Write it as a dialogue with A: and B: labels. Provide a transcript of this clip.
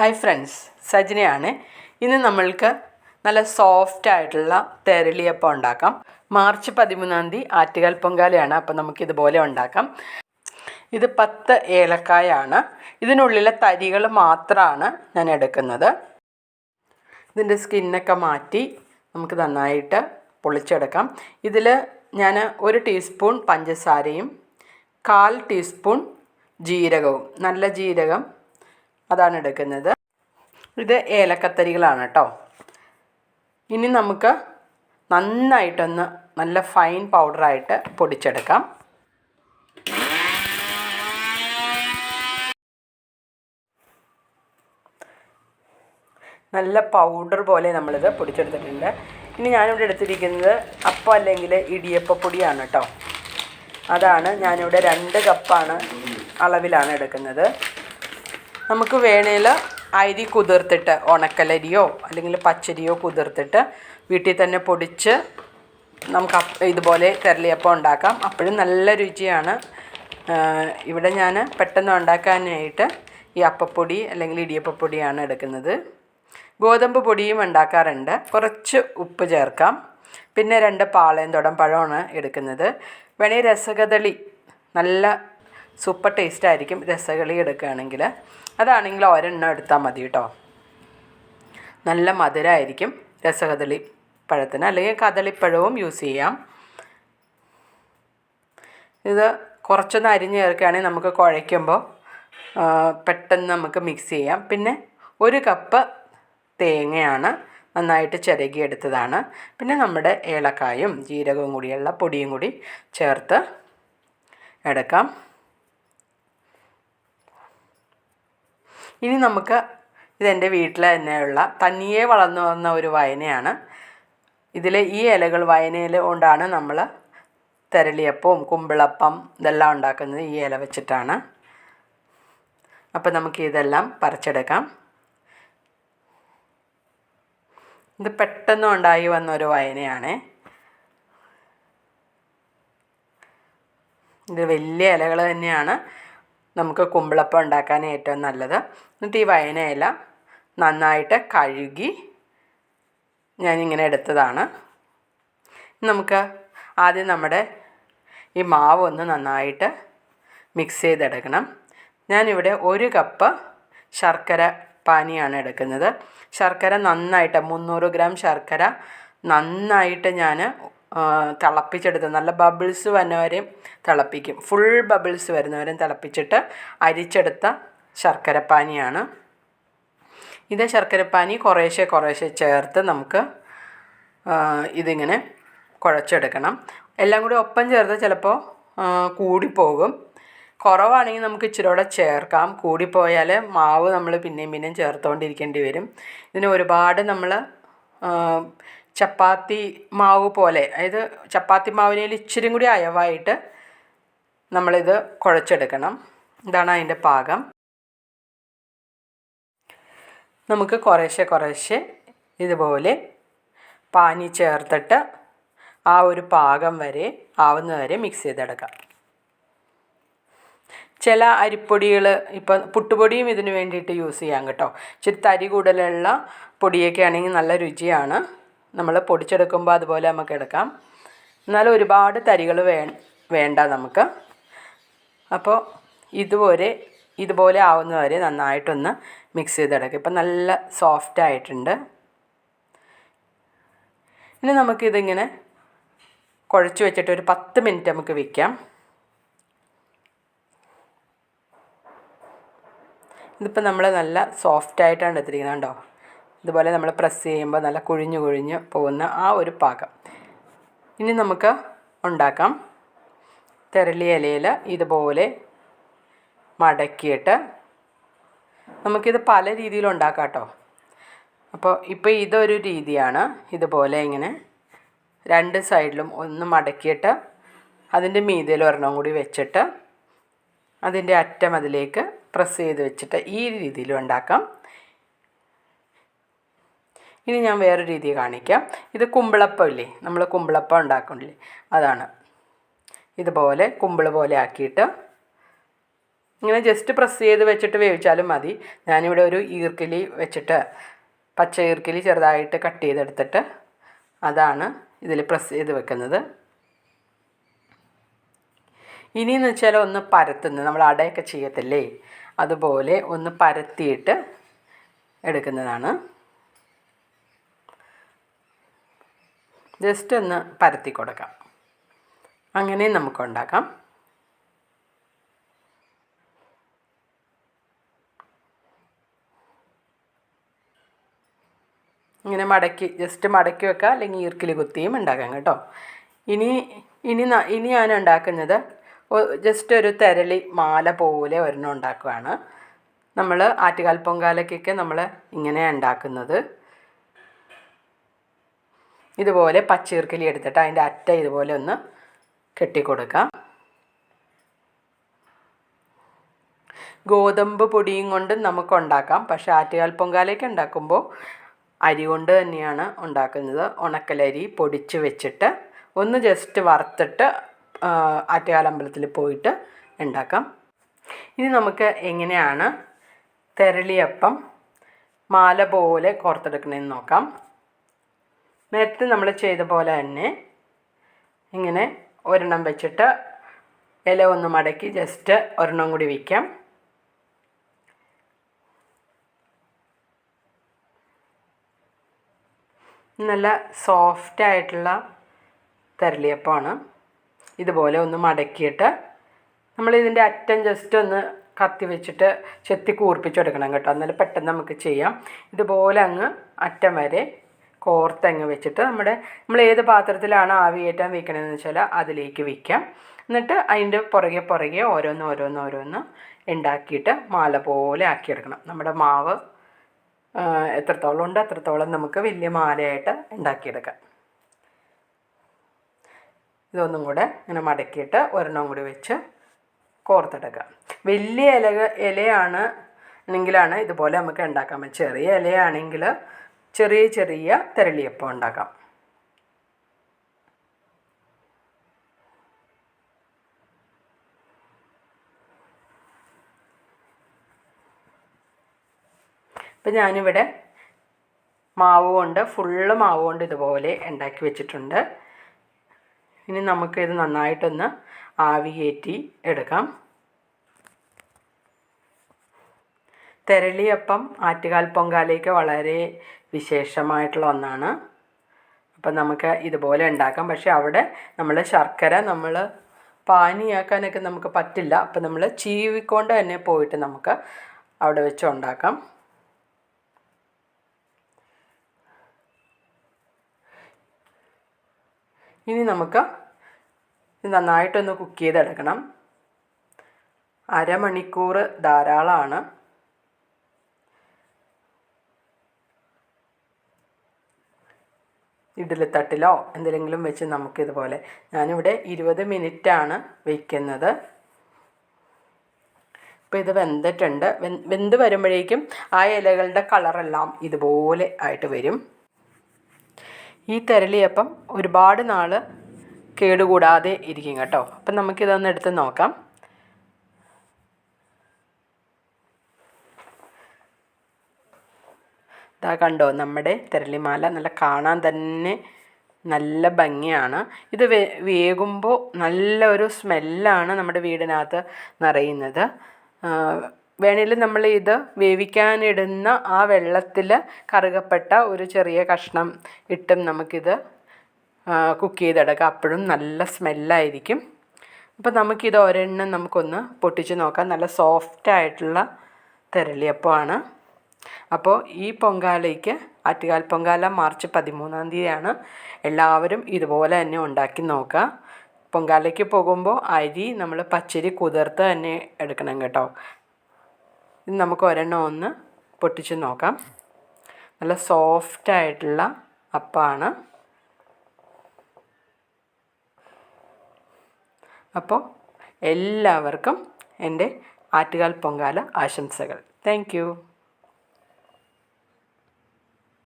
A: Hi friends സജിനയാണ്. ഇന്ന് നമ്മൾക്ക് നല്ല സോഫ്റ്റ് ആയിട്ടുള്ള തെരളിയപ്പം ഉണ്ടാക്കാം. മാർച്ച് പതിമൂന്നാം തീയതി ആറ്റുകാൽ പൊങ്കാലയാണ് അപ്പോൾ നമുക്കിതുപോലെ ഉണ്ടാക്കാം. ഇത് പത്ത് ഏലക്കായാണ്. ഇതിനുള്ളിലെ തരികൾ മാത്രമാണ് ഞാൻ എടുക്കുന്നത്. ഇതിന്റെ സ്കിന്നൊക്കെ മാറ്റി നമുക്ക് നന്നായിട്ട് പൊളിച്ചെടുക്കാം. ഇതിൽ ഞാൻ ഒരു ടീസ്പൂൺ പഞ്ചസാരയും കാൽ ടീസ്പൂൺ ജീരകവും നല്ല ജീരകം അതാണ് എടുക്കുന്നത്. ഇത് ഏലക്കത്തരികളാണ് കേട്ടോ ഇനി നമുക്ക് നന്നായിട്ടൊന്ന് നല്ല ഫൈൻ പൗഡറായിട്ട് പൊടിച്ചെടുക്കാം. നല്ല പൗഡർ പോലെ നമ്മളിത് പൊടിച്ചെടുത്തിട്ടുണ്ട്. ഇനി ഞാനിവിടെ എടുത്തിരിക്കുന്നത് അപ്പം അല്ലെങ്കിൽ ഇടിയപ്പപ്പൊടിയാണ് കേട്ടോ അതാണ് ഞാനിവിടെ രണ്ട് കപ്പാണ് അളവിലാണ് എടുക്കുന്നത്. നമുക്ക് വേണേൽ അരി കുതിർത്തിട്ട് ഉണക്കലരിയോ അല്ലെങ്കിൽ പച്ചരിയോ കുതിർത്തിട്ട് വീട്ടിൽ തന്നെ പൊടിച്ച് നമുക്ക് ഇതുപോലെ തെരളിയപ്പം ഉണ്ടാക്കാം. അപ്പോഴും നല്ല രുചിയാണ്. ഇവിടെ ഞാൻ പെട്ടെന്ന് ഉണ്ടാക്കാനായിട്ട് ഈ അപ്പപ്പൊടി അല്ലെങ്കിൽ ഇടിയപ്പപ്പൊടിയാണ് എടുക്കുന്നത്. ഗോതമ്പ് പൊടിയും ഉണ്ടാക്കാറുണ്ട്. കുറച്ച് ഉപ്പ് ചേർക്കാം. പിന്നെ രണ്ട് പാളയംതൊടം പഴമാണ് എടുക്കുന്നത്. വേണമെങ്കിൽ രസകദളി നല്ല സൂപ്പർ ടേസ്റ്റ് ആയിരിക്കും രസകളി എടുക്കുകയാണെങ്കിൽ. അതാണെങ്കിൽ ഒരെണ്ണം എടുത്താൽ മതി കേട്ടോ നല്ല മധുരമായിരിക്കും രസകദളി പഴത്തിന്. അല്ലെങ്കിൽ കദളിപ്പഴവും യൂസ് ചെയ്യാം. ഇത് കുറച്ചൊന്ന് അരിഞ്ഞ് ചേർക്കുകയാണെങ്കിൽ നമുക്ക് കുഴയ്ക്കുമ്പോൾ പെട്ടെന്ന് നമുക്ക് മിക്സ് ചെയ്യാം. പിന്നെ ഒരു കപ്പ് തേങ്ങയാണ് നന്നായിട്ട് ചിരകിയെടുത്തതാണ്. പിന്നെ നമ്മുടെ ഏലക്കായും ജീരകവും കൂടിയുള്ള പൊടിയും കൂടി ചേർത്ത് എടുക്കാം. ഇനി നമുക്ക് ഇതെന്റെ വീട്ടിൽ തന്നെയുള്ള തനിയെ വളർന്നു വന്ന ഒരു വയനയാണ്. ഇതിലെ ഈ ഇലകൾ വയനയിൽ കൊണ്ടാണ് നമ്മൾ തെരളിയപ്പവും കുമ്പിളപ്പം ഇതെല്ലാം ഉണ്ടാക്കുന്നത് ഈ ഇല വെച്ചിട്ടാണ്. അപ്പം നമുക്ക് ഇതെല്ലാം പറിച്ചെടുക്കാം. ഇത് പെട്ടെന്ന് ഉണ്ടായി വന്ന ഒരു വായനയാണ്. ഇത് വലിയ ഇലകൾ തന്നെയാണ്. നമുക്ക് കുമ്പിളപ്പം ഉണ്ടാക്കാൻ ഏറ്റവും നല്ലത്. എന്നിട്ട് ഈ വയനയില നന്നായിട്ട് കഴുകി ഞാനിങ്ങനെ എടുത്തതാണ്. നമുക്ക് ആദ്യം നമ്മുടെ ഈ മാവ് ഒന്ന് നന്നായിട്ട് മിക്സ് ചെയ്തെടുക്കണം. ഞാനിവിടെ ഒരു കപ്പ് ശർക്കര പാനിയാണ് എടുക്കുന്നത്. ശർക്കര നന്നായിട്ട് മുന്നൂറ് ഗ്രാം ശർക്കര നന്നായിട്ട് ഞാൻ തിളപ്പിച്ചെടുത്ത് നല്ല ബബിൾസ് വരുന്നവരെയും തിളപ്പിക്കും. ഫുൾ ബബിൾസ് വരുന്നവരെയും തിളപ്പിച്ചിട്ട് അരിച്ചെടുത്ത ശർക്കരപ്പാനിയാണ്. ഇത് ശർക്കരപ്പാനി കുറേശ്ശെ കുറേശ്ശെ ചേർത്ത് നമുക്ക് ഇതിങ്ങനെ കുഴച്ചെടുക്കണം. എല്ലാം കൂടി ഒപ്പം ചേർത്ത് ചിലപ്പോൾ കൂടിപ്പോകും. കുറവാണെങ്കിൽ നമുക്ക് ഇച്ചിരി കൂടെ ചേർക്കാം. കൂടിപ്പോയാൽ മാവ് നമ്മൾ പിന്നെയും പിന്നെയും ചേർത്തുകൊണ്ടിരിക്കേണ്ടി വരും. ഇതിന് ഒരുപാട് നമ്മൾ ചപ്പാത്തി മാവ് പോലെ അതായത് ചപ്പാത്തി മാവിനേൽ ഇച്ചിരി കൂടി അയവായിട്ട് നമ്മളിത് കുഴച്ചെടുക്കണം. ഇതാണ് അതിന്റെ പാകം. നമുക്ക് കുറേശ്ശെ കുറേശ്ശെ ഇതുപോലെ പാനി ചേർത്തിട്ട് ആ ഒരു പാകം വരെ ആവുന്നവരെ മിക്സ് ചെയ്തെടുക്കാം. ചില അരിപ്പൊടികൾ ഇപ്പം പുട്ടുപൊടിയും ഇതിന് വേണ്ടിയിട്ട് യൂസ് ചെയ്യാം കേട്ടോ. ഇച്ചിരി തരി കൂടുതലുള്ള പൊടിയൊക്കെ ആണെങ്കിൽ നല്ല രുചിയാണ്. നമ്മൾ പൊടിച്ചെടുക്കുമ്പോൾ അതുപോലെ നമുക്ക് എടുക്കാം. എന്നാലും ഒരുപാട് തരികൾ വേ വേണ്ട നമുക്ക്. അപ്പോൾ ഇതുപോലെ ഇതുപോലെ ആവുന്നവരെ നന്നായിട്ടൊന്ന് മിക്സ് ചെയ്തെടുക്കുക ഇപ്പം നല്ല സോഫ്റ്റ് ആയിട്ടുണ്ട്. ഇനി നമുക്കിതിങ്ങനെ കുഴച്ച് വെച്ചിട്ട് ഒരു പത്ത് മിനിറ്റ് നമുക്ക് വയ്ക്കാം ഇതിപ്പോൾ നമ്മൾ നല്ല സോഫ്റ്റ് ആയിട്ടാണ് എടുത്തിരിക്കുന്നത് കണ്ടോ? ഇതുപോലെ നമ്മൾ പ്രസ് ചെയ്യുമ്പോൾ നല്ല കുഴിഞ്ഞു കുഴിഞ്ഞ് പോകുന്ന ആ ഒരു പാകം. ഇനി നമുക്ക് ഉണ്ടാക്കാം. തെരളി ഇലയിൽ ഇതുപോലെ മടക്കിയിട്ട് നമുക്കിത് പല രീതിയിൽ ഉണ്ടാക്കാം കേട്ടോ. അപ്പോൾ ഇപ്പോൾ ഇതൊരു രീതിയാണ്. ഇതുപോലെ ഇങ്ങനെ രണ്ട് സൈഡിലും ഒന്ന് മടക്കിയിട്ട് അതിന്റെ മീതിയിൽ ഒരെണ്ണം കൂടി വെച്ചിട്ട് അതിന്റെ അറ്റം അതിലേക്ക് പ്രസ് ചെയ്ത് വെച്ചിട്ട് ഈ രീതിയിലും ഉണ്ടാക്കാം. ഇനി ഞാൻ വേറെ രീതി കാണിക്കാം. ഇത് കുമ്പിളപ്പം ഇല്ലേ? നമ്മൾ കുമ്പിളപ്പം ഉണ്ടാക്കണില്ലേ അതാണ്. ഇതുപോലെ കുമ്പിൾ പോലെ ആക്കിയിട്ട് ഇങ്ങനെ ജസ്റ്റ് പ്രസ് ചെയ്ത് വെച്ചിട്ട് വേവിച്ചാലും മതി. ഞാനിവിടെ ഒരു ഈർക്കിലി വെച്ചിട്ട് പച്ച ഈർക്കിലി ചെറുതായിട്ട് കട്ട് ചെയ്തെടുത്തിട്ട് അതാണ് ഇതിൽ പ്രസ് ചെയ്ത് വെക്കുന്നത്. ഇനിയെന്ന് വെച്ചാൽ ഒന്ന് പരത്തുന്നത് നമ്മൾ അടയൊക്കെ ചെയ്യത്തില്ലേ? അതുപോലെ ഒന്ന് പരത്തിയിട്ട് എടുക്കുന്നതാണ്. ജസ്റ്റ് ഒന്ന് പരത്തി കൊടുക്കാം. അങ്ങനെ നമുക്ക് ഉണ്ടാക്കാം ഇങ്ങനെ മടക്കി ജസ്റ്റ് മടക്കി വെക്കുക അല്ലെങ്കിൽ ഈർക്കിൽ കുത്തിയും ഉണ്ടാക്കാം കേട്ടോ. ഇനി ഇനി ഇനി ഞാൻ ഉണ്ടാക്കുന്നത് ജസ്റ്റ് ഒരു തെരളി മാല പോലെ ഒരെണ്ണം ഉണ്ടാക്കുകയാണ് നമ്മൾ ആറ്റുകാൽ പൊങ്കാലയ്ക്കൊക്കെ നമ്മൾ ഇങ്ങനെയാണ് ഉണ്ടാക്കുന്നത്. ഇതുപോലെ പച്ചീർക്കലി എടുത്തിട്ട് അതിന്റെ അറ്റ ഇതുപോലെ ഒന്ന് കെട്ടിക്കൊടുക്കാം. ഗോതമ്പ് പൊടിയും കൊണ്ട് നമുക്ക് ഉണ്ടാക്കാം. പക്ഷേ ആറ്റുകാൽ പൊങ്കാലയ്ക്ക് ഉണ്ടാക്കുമ്പോൾ അരി കൊണ്ട് തന്നെയാണ് ഉണ്ടാക്കുന്നത്. ഉണക്കലരി പൊടിച്ച് വെച്ചിട്ട് ഒന്ന് ജസ്റ്റ് വറുത്തിട്ട് ആറ്റുകാൽ അമ്പലത്തിൽ പോയിട്ട് ഉണ്ടാക്കാം. ഇനി നമുക്ക് എങ്ങനെയാണ് തെരളിയപ്പം മാല പോലെ കോർത്തെടുക്കണമെന്ന് നോക്കാം. നേരത്തെ നമ്മൾ ചെയ്ത പോലെ തന്നെ ഇങ്ങനെ ഒരെണ്ണം വെച്ചിട്ട് ഇല ഒന്ന് മടക്കി ജസ്റ്റ് ഒരെണ്ണം കൂടി വയ്ക്കാം നല്ല സോഫ്റ്റ് ആയിട്ടുള്ള തെരളിയപ്പമാണ് ഇതുപോലെ ഒന്ന് മടക്കിയിട്ട് നമ്മൾ ഇതിന്റെ അറ്റം ജസ്റ്റ് ഒന്ന് കത്തി വെച്ചിട്ട് ചെത്തി കൂർപ്പിച്ചെടുക്കണം കേട്ടോ. എന്നാലും പെട്ടെന്ന് നമുക്ക് ചെയ്യാം. ഇതുപോലെ അങ്ങ് അറ്റം വരെ കോർത്തങ്ങ് വെച്ചിട്ട് നമ്മുടെ നമ്മൾ ഏത് പാത്രത്തിലാണ് ആവി കയറ്റാൻ വെക്കണമെന്ന് വെച്ചാൽ അതിലേക്ക് വെക്കാം. എന്നിട്ട് അതിന്റെ പുറകെ പുറകെ ഓരോന്ന് ഓരോന്ന് ഓരോന്ന് ഉണ്ടാക്കിയിട്ട് മാല പോലെ ആക്കിയെടുക്കണം. നമ്മുടെ മാവ് എത്രത്തോളം ഉണ്ട് അത്രത്തോളം നമുക്ക് വലിയ മാലയായിട്ട് ഉണ്ടാക്കിയെടുക്കാം. ഇതൊന്നും കൂടെ ഇങ്ങനെ മടക്കിയിട്ട് ഒരെണ്ണം കൂടി വെച്ച് കോർത്തെടുക്കാം. വലിയ ഇല ഇലയാണ് എന്നെങ്കിലാണ് ഇതുപോലെ നമുക്ക് ഉണ്ടാക്കാൻ പറ്റും ചെറിയ ഇലയാണെങ്കിൽ ചെറിയ ചെറിയ തിരളിയപ്പം ഉണ്ടാക്കാം. ഇപ്പം ഞാനിവിടെ മാവ് കൊണ്ട് ഫുള്ള് മാവ് കൊണ്ട് ഇതുപോലെ ഉണ്ടാക്കി വെച്ചിട്ടുണ്ട്. ഇനി നമുക്കിത് നന്നായിട്ടൊന്ന് ആവി കയറ്റി എടുക്കാം. തെരളിയപ്പം ആറ്റുകാൽ പൊങ്കാലയ്ക്ക് വളരെ വിശേഷമായിട്ടുള്ള ഒന്നാണ്. അപ്പം നമുക്ക് ഇതുപോലെ ഉണ്ടാക്കാം. പക്ഷേ അവിടെ നമ്മൾ ശർക്കര നമ്മൾ പാനിയാക്കാനൊക്കെ നമുക്ക് പറ്റില്ല. അപ്പം നമ്മൾ ചീവിക്കൊണ്ട് തന്നെ പോയിട്ട് നമുക്ക് അവിടെ വെച്ച് ഉണ്ടാക്കാം. ഇനി നമുക്ക് നന്നായിട്ടൊന്ന് കുക്ക് ചെയ്തെടുക്കണം. അരമണിക്കൂർ ധാരാളമാണ്. ഇഡ്ഡലിത്തട്ടിലോ എന്തെങ്കിലും വെച്ച് നമുക്കിതുപോലെ. ഞാനിവിടെ ഇരുപത് മിനിറ്റാണ് വയ്ക്കുന്നത് ഇപ്പോൾ ഇത് വെന്തിട്ടുണ്ട്. വെന്ത് വരുമ്പോഴേക്കും ആ ഇലകളുടെ കളറെല്ലാം ഇതുപോലെ ആയിട്ട് വരും. ഈ തെരളിയപ്പം ഒരുപാട് നാൾ കേടുകൂടാതെ ഇരിക്കും കേട്ടോ. അപ്പം നമുക്കിതൊന്ന് എടുത്ത് നോക്കാം. ഇതാ കണ്ടോ നമ്മുടെ തെരളിമാല നല്ല കാണാൻ തന്നെ നല്ല ഭംഗിയാണ്. ഇത് വേ വേകുമ്പോൾ നല്ല ഒരു സ്മെല്ലാണ് നമ്മുടെ വീടിനകത്ത് നിറയുന്നത്. വേണമെങ്കിൽ നമ്മൾ ഇത് വേവിക്കാനിടുന്ന ആ വെള്ളത്തിൽ കറുകപ്പെട്ട ഒരു ചെറിയ കഷ്ണം ഇട്ടും നമുക്കിത് കുക്ക് ചെയ്തെടുക്കാം. അപ്പോഴും നല്ല സ്മെല്ലായിരിക്കും. അപ്പോൾ നമുക്കിത് ഒരെണ്ണം നമുക്കൊന്ന് പൊട്ടിച്ച് നോക്കാം. നല്ല സോഫ്റ്റ് ആയിട്ടുള്ള തെരളിയപ്പമാണ്. അപ്പോൾ ഈ പൊങ്കാലയ്ക്ക് ആറ്റുകാൽ പൊങ്കാല മാർച്ച് പതിമൂന്നാം തീയതിയാണ് എല്ലാവരും ഇതുപോലെ തന്നെ ഉണ്ടാക്കി നോക്കുക. പൊങ്കാലയ്ക്ക് പോകുമ്പോൾ അരി നമ്മൾ പച്ചരി കുതിർത്ത് തന്നെ എടുക്കണം കേട്ടോ. നമുക്ക് ഒരെണ്ണം ഒന്ന് പൊട്ടിച്ച് നോക്കാം. നല്ല സോഫ്റ്റ് ആയിട്ടുള്ള അപ്പമാണ് അപ്പോൾ എല്ലാവർക്കും എന്റെ ആറ്റുകാൽ പൊങ്കാല ആശംസകൾ. താങ്ക്